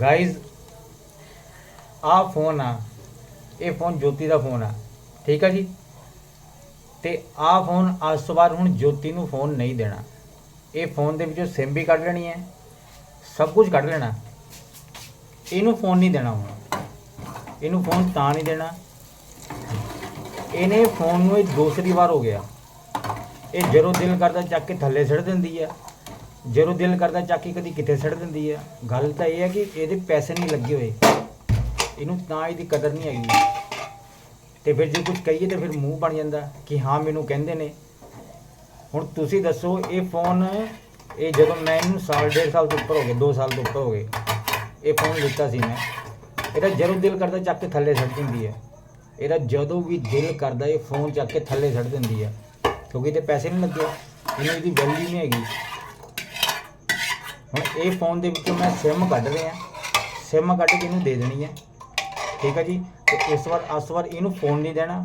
Guys ਆਹ phone ਆ। ਇਹ ਫੋਨ ਜੋਤੀ ਦਾ ਫੋਨ ਆ। ਠੀਕ ਆ ਜੀ? ਤੇ ਆਹ ਫੋਨ ਅੱਜ ਤੋਂ ਬਾਅਦ ਹੁਣ ਜੋਤੀ ਨੂੰ ਫੋਨ ਨਹੀਂ ਦੇਣਾ। ਇਹ ਫੋਨ ਦੇ ਵਿੱਚੋਂ ਸਿਮ ਵੀ ਕੱਢ ਲੈਣੀ ਹੈ। ਸਭ ਕੁਝ ਕੱਢ ਲੈਣਾ। ਇਹਨੂੰ ਫੋਨ ਨਹੀਂ ਦੇਣਾ ਹੁਣ। ਇਹਨੂੰ ਫੋਨ ਤਾਂ ਨਹੀਂ ਦੇਣਾ। ਇਹਨੇ ਫੋਨ ਨੂੰ ਇਹ ਦੂਸਰੀ ਵਾਰ ਹੋ ਗਿਆ। ਇਹ ਜਦੋਂ ਦਿਲ ਕਰਦਾ ਚੱਕ ਕੇ ਥੱਲੇ ਸਿੱਟ ਦਿੰਦੀ ਆ। ਜਦੋਂ ਦਿਲ ਕਰਦਾ ਚੱਕ ਕੇ ਕਦੀ ਕਿਤੇ ਸਿੱਟ ਦਿੰਦੀ ਆ, ਗੱਲ ਤਾਂ ਇਹ ਹੈ ਕਿ ਇਹਦੇ ਪੈਸੇ ਨਹੀਂ ਲੱਗੇ ਹੋਏ। ਇਹਨੂੰ ਤਾਂ ਇਹਦੀ ਕਦਰ ਨਹੀਂ ਹੈਗੀ। ਤੇ ਫਿਰ ਜੇ ਕੁਝ ਕਹੀਏ ਤੇ ਫਿਰ ਮੂੰਹ ਬਣ ਜਾਂਦਾ ਕਿ ਹਾਂ, ਮੈਨੂੰ ਕਹਿੰਦੇ ਨੇ। ਹੁਣ ਤੁਸੀਂ ਦੱਸੋ, ਇਹ ਫੋਨ ਇਹ ਜਦੋਂ ਮੈਂ ਇਹਨੂੰ ਸਾਲ, ਡੇਢ ਸਾਲ ਤੋਂ ਉੱਪਰ ਹੋ ਗਏ 2 ਸਾਲ ਤੋਂ ਉੱਪਰ ਹੋ ਗਏ, ਇਹ ਫੋਨ ਲਿੱਤਾ ਸੀ ਮੈਂ। ਇਹਦਾ ਜਦੋਂ ਦਿਲ ਕਰਦਾ ਚੱਕ ਕੇ ਥੱਲੇ ਸੁੱਟ ਦਿੰਦੀ ਹੈ ਇਹਦਾ ਜਦੋਂ ਵੀ ਦਿਲ ਕਰਦਾ ਇਹ ਫੋਨ ਚੱਕ ਕੇ ਥੱਲੇ ਸੁੱਟ ਦਿੰਦੀ ਹੈ ਕਿਉਂਕਿ ਇਹਦੇ ਪੈਸੇ ਨਹੀਂ ਲੱਗੇ, ਇਹਨੂੰ ਇਹਦੀ ਵੈਲਿਊ ਨਹੀਂ ਹੈਗੀ। ਹੁਣ ਇਹ ਫੋਨ ਦੇ ਵਿੱਚੋਂ ਮੈਂ ਸਿਮ ਕੱਢ ਰਿਹਾ ਸਿਮ ਕੱਢ ਕੇ ਇਹਨੂੰ ਦੇ ਦੇਣੀ ਹੈ ਠੀਕ ਹੈ ਜੀ? ਤੇ ਇਸ ਵਾਰ ਇਸ ਵਾਰ ਇਹਨੂੰ ਫੋਨ ਨਹੀਂ ਦੇਣਾ।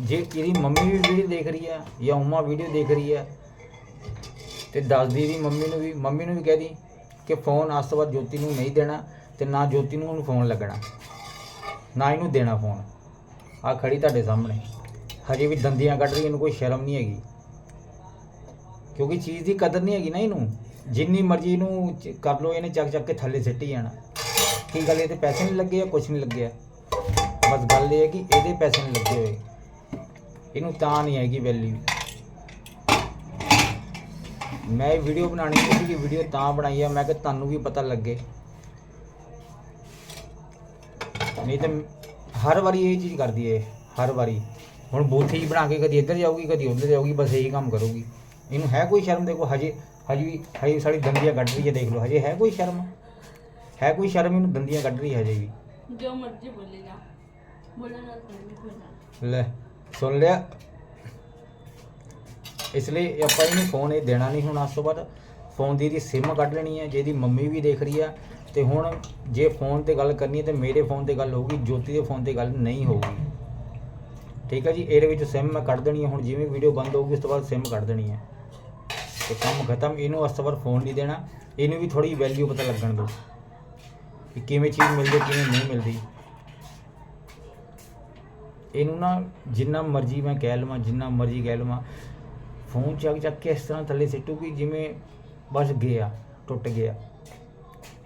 ਜੇ ਇਹਦੀ ਮੰਮੀ ਵੀ ਵੀਡੀਓ ਦੇਖ ਰਹੀ ਹੈ ਜਾਂ ਉਮਾ ਵੀਡੀਓ ਦੇਖ ਰਹੀ ਹੈ ਤੇ ਦੱਸਦੀ ਵੀ ਮੰਮੀ ਨੂੰ ਵੀ, ਮੰਮੀ ਨੂੰ ਵੀ ਕਹਿ ਦੀ ਕਿ ਫੋਨ ਅੱਜ ਵਾਰ ਜੋਤੀ ਨੂੰ ਨਹੀਂ ਦੇਣਾ ਤੇ ਨਾ ਜੋਤੀ ਨੂੰ ਉਹਨੂੰ ਫੋਨ ਲੱਗਣਾ। ਨਾ ਇਹਨੂੰ ਦੇਣਾ ਫੋਨ ਆ ਖੜੀ ਤੁਹਾਡੇ ਸਾਹਮਣੇ। ਹਜੇ ਵੀ ਦੰਦੀਆਂ ਕੱਢ ਰਹੀ, ਇਹਨੂੰ ਕੋਈ ਸ਼ਰਮ ਨਹੀਂ ਹੈਗੀ। ਕਿਉਂਕਿ ਚੀਜ਼ ਦੀ ਕਦਰ ਨਹੀਂ ਹੈਗੀ ਨਾ ਇਹਨੂੰ। ਜਿੰਨੀ ਮਰਜ਼ੀ ਇਹਨੂੰ ਚ- ਕਰ ਲੋ ਇਹਨੇ ਚੱਕ ਚੱਕ ਕੇ ਥੱਲੇ ਸਿੱਟੀ ਜਾਣਾ। ਕੀ ਗੱਲ, ਇਹਦੇ ਪੈਸੇ ਨਹੀਂ ਲੱਗੇ ਆ ਕੁਝ ਨਹੀਂ ਲੱਗਿਆ? ਬਸ ਗੱਲ ਇਹ ਹੈ ਕਿ ਇਹਦੇ ਪੈਸੇ ਨਹੀਂ ਲੱਗੇ ਹੋਏ। ਇਹਨੂੰ ਤਾਂ ਨਹੀਂ ਹੈਗੀ ਵੈਲਿਊ ਮੈਂ ਇਹ ਵੀਡੀਓ ਬਣਾਣੀ ਸੀ ਕਿ ਵੀਡੀਓ ਤਾਂ ਬਣਾਈ ਆ, ਮੈਂ ਕਿ ਤੁਹਾਨੂੰ ਵੀ ਪਤਾ ਲੱਗੇ। ਨਹੀਂ ਤਾਂ ਹਰ ਵਾਰੀ ਇਹ ਚੀਜ਼ ਕਰਦੀ ਏ ਹਰ ਵਾਰੀ। ਹੁਣ ਬੂਥੀ ਬਣਾ ਕੇ ਕਦੀ ਇੱਧਰ ਜਾਊਗੀ, ਕਦੀ ਉੱਧਰ ਜਾਊਗੀ, ਬਸ ਇਹੀ ਕੰਮ ਕਰੂਗੀ। ਇਹਨੂੰ ਹੈ ਕੋਈ ਸ਼ਰਮ ਦੇਖੋ ਹਜੇ ਹਜੇ ਵੀ ਹਜੇ ਸਾਡੀ ਦੰਦੀਆਂ ਕੱਢ ਰਹੀ ਹੈ ਦੇਖ ਲਓ ਹਜੇ ਹੈ ਕੋਈ ਸ਼ਰਮ? ਹੈ ਕੋਈ ਸ਼ਰਮ ਇਹਨੂੰ ਦੰਦੀਆਂ ਕੱਢ ਰਹੀ ਹੈ ਹਜੇ ਵੀ? ਜੋ ਮਰਜ਼ੀ ਬੋਲੇਗਾ ਬੋਲਣਾ ਤਾਂ ਲੈ ਸੁਣ ਲਿਆ। ਇਸ ਲਈ ਆਪਾਂ ਇਹਨੂੰ ਫੋਨ ਇਹ ਦੇਣਾ ਨਹੀਂ ਹੁਣ ਅੱਜ ਤੋਂ ਬਾਅਦ। ਫੋਨ ਦੀ ਦੀ ਸਿਮ ਕੱਢ ਲੈਣੀ ਹੈ ਜਿਹਦੀ ਮੰਮੀ ਵੀ ਦੇਖ ਰਹੀ ਆ ਤੇ ਹੁਣ ਜੇ ਫੋਨ ਤੇ ਗੱਲ ਕਰਨੀ ਹੈ ਤੇ ਮੇਰੇ ਫੋਨ ਤੇ ਗੱਲ ਹੋਊਗੀ ਜੋਤੀ ਦੇ ਫੋਨ ਤੇ ਗੱਲ ਨਹੀਂ ਹੋਊਗੀ। ਠੀਕ ਹੈ ਜੀ ਇਹਦੇ ਵਿੱਚ ਸਿਮ ਮੈਂ ਕੱਢ ਦੇਣੀ ਹੈ ਹੁਣ ਜਿਵੇਂ ਵੀਡੀਓ ਬੰਦ ਹੋਊਗੀ ਉਸ ਤੋਂ ਬਾਅਦ ਸਿਮ ਕੱਢ ਦੇਣੀ ਹੈ। ਤੇ ਕੰਮ ਖਤਮ ਇਹਨੂੰ ਅੱਜ ਫੋਨ ਨਹੀਂ ਦੇਣਾ, ਇਹਨੂੰ ਵੀ ਥੋੜੀ ਵੈਲਿਊ ਪਤਾ ਲੱਗਣ ਦਿਓ ਕਿ ਕਿਵੇਂ ਚੀਜ਼ ਮਿਲਦੀ, ਕਿਵੇਂ ਨਹੀਂ ਮਿਲਦੀ। ਇਹਨੂੰ ਨਾ ਜਿੰਨਾ ਮਰਜ਼ੀ ਮੈਂ ਕਹਿ ਲਵਾਂ, ਜਿੰਨਾ ਮਰਜ਼ੀ ਕਹਿ ਲਵਾਂ ਫੋਨ ਚੱਕ ਚੱਕ ਕੇ ਇਸ ਤਰ੍ਹਾਂ ਥੱਲੇ ਸਿੱਟੂਗੀ ਜਿਵੇਂ ਬਸ ਗਿਆ, ਟੁੱਟ ਗਿਆ,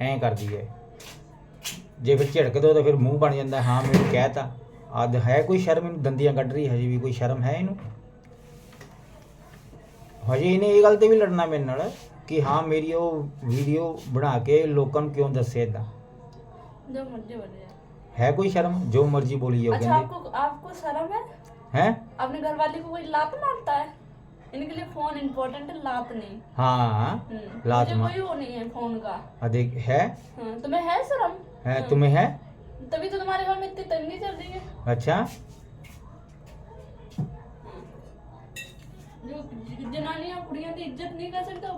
ਐਂ ਕਰਦੀ ਹੈ। ਜੇ ਫਿਰ ਝਿੜਕ ਦੋ ਤਾਂ ਫਿਰ ਮੂੰਹ ਬਣ ਜਾਂਦਾ, ਹਾਂ ਮੈਨੂੰ ਕਹਿਤਾ। ਅੱਜ ਹੈ ਕੋਈ ਸ਼ਰਮ, ਇਹਨੂੰ ਦੰਦੀਆਂ ਕੱਢ ਰਹੀ ਹਜੇ ਵੀ ਕੋਈ ਸ਼ਰਮ ਹੈ ਇਹਨੂੰ? ਹਜੇ ਇਹਨੇ ਇਹ ਗੱਲ ਤੇ ਵੀ ਲੜਨਾ ਮੇਰੇ ਨਾਲ ਕਿ ਹਾਂ ਮੇਰੀ ਉਹ ਵੀਡੀਓ ਬਣਾ ਕੇ ਲੋਕਾਂ ਨੂੰ ਕਿਉਂ ਦੱਸਿਆ ਇਦਾਂ जो मर्जी बोलेगा ਹੈ ਕੋਈ ਸ਼ਰਮ ਜੋ ਮਰਜ਼ੀ ਬੋਲੀ ਜਾਓ अच्छा ਕਹਿੰਦੇ आपको आपको शर्म है ਹੈ अपने घर वाले को कोई लात मारता है इनके लिए फोन इम्पोर्टेंट है लात नहीं ਹਾਂ हम्म, लात मुझे मार- कोई वो नहीं है फोन का अधिक है हाँ, तुम्हें है शर्म है हाँ, तुम्हें है तभी तो तुम्हारे घर में इतनी तंगी चल रही है अच्छा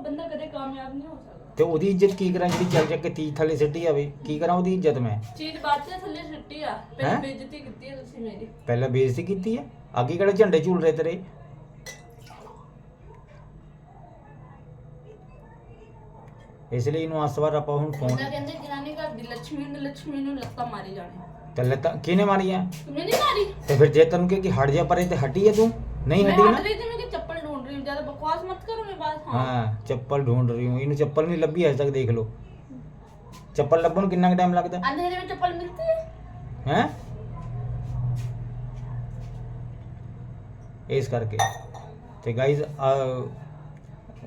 ਬੰਦਾ ਕਦੇ ਕਾਮਯਾਬ ਨਹੀਂ ਹੋ ਸਕਦਾ। ਤੇ ਉਹਦੀ ਇੱਜ਼ਤ ਕੀ ਕਰਾਂ ਜਿਹੜੀ ਚੱਲ ਜਾ ਕੇ ਤੀਜ ਥੱਲੇ ਸਿੱਟੀ ਆਵੇ ਕੀ ਕਰਾਂ ਉਹਦੀ ਇੱਜ਼ਤ ਮੈਂ? ਚੀਜ਼ ਬਾਅਦ ਥੱਲੇ ਛੁੱਟੀ ਆ। ਹੈਂ? ਬੇਇੱਜ਼ਤੀ ਕੀਤੀ ਆ ਤੁਸੀਂ ਮੇਰੀ। ਪਹਿਲਾਂ ਬੇਇੱਜ਼ਤੀ ਕੀਤੀ ਆ? ਅੱਗੇ ਕਿਹੜਾ ਝੰਡੇ ਝੂਲ ਰਹੇ ਤੇਰੇ? ਇਸ ਲਈ ਇਹਨੂੰ ਆਸਵਾਰ ਆਪਾਂ ਹੁਣ ਫੋਨ ਉਹਦਾ ਜਨਾਨੀ ਘਰ ਦੀ ਲక్ష్ਮੀ ਨੂੰ ਲక్ష్ਮੀ ਨੂੰ ਲੱਤਾਂ ਮਾਰੀ ਜਾਣੀ। ਤੱਲੇ ਤਾਂ ਕਿਹਨੇ ਮਾਰੀਆਂ? ਤੁਮਨੇ ਨਹੀਂ ਮਾਰੀ? ਤੇ ਫਿਰ ਜੇ ਤੈਨੂੰ ਕਿ ਹਟ ਜਾ ਪਰੇ ਤੇ ਹਟੀ ਆ ਤੂੰ? ਨਹੀਂ ਮੈਂ ਹਟ ਰਹੀ ਤੇ ਹਾਂ ਚੱਪਲ ਢੂੰਡ ਰਹੀ ਹੂੰ ਇਹਨੂੰ ਚੱਪਲ ਨਹੀਂ ਲੱਭੀ ਅਜੇ ਤੱਕ ਦੇਖ ਲਓ ਚੱਪਲ ਲੱਭਣ ਨੂੰ ਕਿੰਨਾ ਟਾਈਮ ਲੱਗਦਾ अंधेरे में चप्पल मिलती है ਹੈ ਇਸ ਕਰਕੇ ਤੇ ਗਾਇਜ਼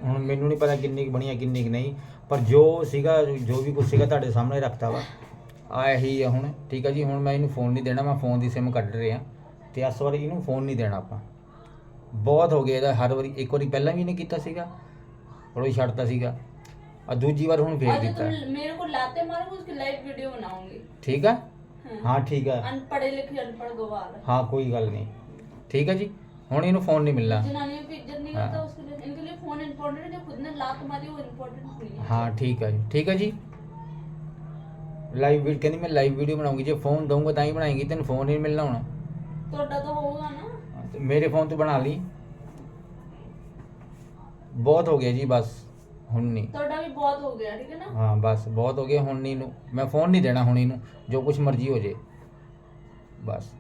ਹੁਣ ਮੈਨੂੰ ਨਹੀਂ ਪਤਾ ਕਿੰਨੀ ਕੁ ਬਣੀ ਹੈ ਕਿੰਨੀ ਕੁ ਨਹੀਂ ਪਰ ਜੋ ਸੀਗਾ ਜੋ ਵੀ ਕੁਝ ਸੀਗਾ ਤੁਹਾਡੇ ਸਾਹਮਣੇ ਰੱਖਤਾ ਵਾ ਆ ਇਹੀ ਹੈ ਹੁਣ ਠੀਕ ਹੈ ਜੀ ਹੁਣ ਮੈਂ ਇਹਨੂੰ ਫੋਨ ਨਹੀਂ ਦੇਣਾ ਮੈਂ ਫੋਨ ਦੀ ਸਿਮ ਕੱਢ ਰਿਹਾ ਤੇ ਇਸ ਵਾਰੀ ਇਹਨੂੰ ਫੋਨ ਨਹੀਂ ਦੇਣਾ ਆਪਾਂ ਬਹੁਤ ਹੋ ਗਿਆ ਇਹਦਾ ਹਰ ਵਾਰੀ ਇੱਕ ਵਾਰੀ ਪਹਿਲਾਂ ਵੀ ਇਹਨੇ ਕੀਤਾ ਸੀਗਾ ਔਰ ਉਹ ਛੱਡਤਾ ਸੀਗਾ ਆ ਦੂਜੀ ਵਾਰ ਹੁਣ ਫੇਰ और जो ਕੀਤਾ तुम मेरे को लाते मारोगे उसकी लाइव वीडियो बनाऊंगी ਠੀਕ ਆ हाँ। ਹਾਂ ਠੀਕ ਆ अनपढ़े लिखे अनपढ़ गवार ਹਾਂ ਕੋਈ ਗੱਲ ਨਹੀਂ ਠੀਕ ਹੈ ਜੀ ਹੁਣ ਇਹਨੂੰ ਫੋਨ ਨਹੀਂ ਮਿਲਣਾ जनानियों की इज्जत नहीं हाँ। करता उसके लिए इनके लिए फोन इम्पोर्टेंट है जो खुद ने लात मारी वो इम्पोर्टेंट नहीं है ਹਾਂ ਠੀਕ ਹੈ ਜੀ ਠੀਕ ਹੈ ਜੀ ਲਾਈਵ ਵੀਡੀਓ ਕਹਿੰਦੀ ਮੈਂ ਲਾਈਵ ਵੀਡੀਓ ਬਣਾਉਂਗੀ ਜੇ ਫੋਨ ਦਊਂਗਾ ਤਾਂ ਹੀ ਬਣਾਏਗੀ ਤੈਨੂੰ ਫੋਨ ਨਹੀਂ ਮਿਲਣਾ ਹੁਣ थोड़ा तो होगा ना ਤੇ ਮੇਰੇ ਫੋਨ ਤੋਂ ਬਣਾ ਲਈ ਬਹੁਤ ਹੋ ਗਿਆ ਜੀ ਬਸ ਹੁਣ ਨਹੀਂ। ਤੁਹਾਡਾ ਵੀ ਬਹੁਤ ਹੋ ਗਿਆ ਠੀਕ ਹੈ ਨਾ? ਹਾਂ ਬਸ ਬਹੁਤ ਹੋ ਗਿਆ ਹੁਣ ਨਹੀਂ ਨੂੰ। ਮੈਂ ਫੋਨ ਨਹੀਂ ਦੇਣਾ ਹੁਣ ਇਹਨੂੰ ਜੋ ਕੁਝ ਮਰਜ਼ੀ ਹੋ ਜੇ। ਬਸ।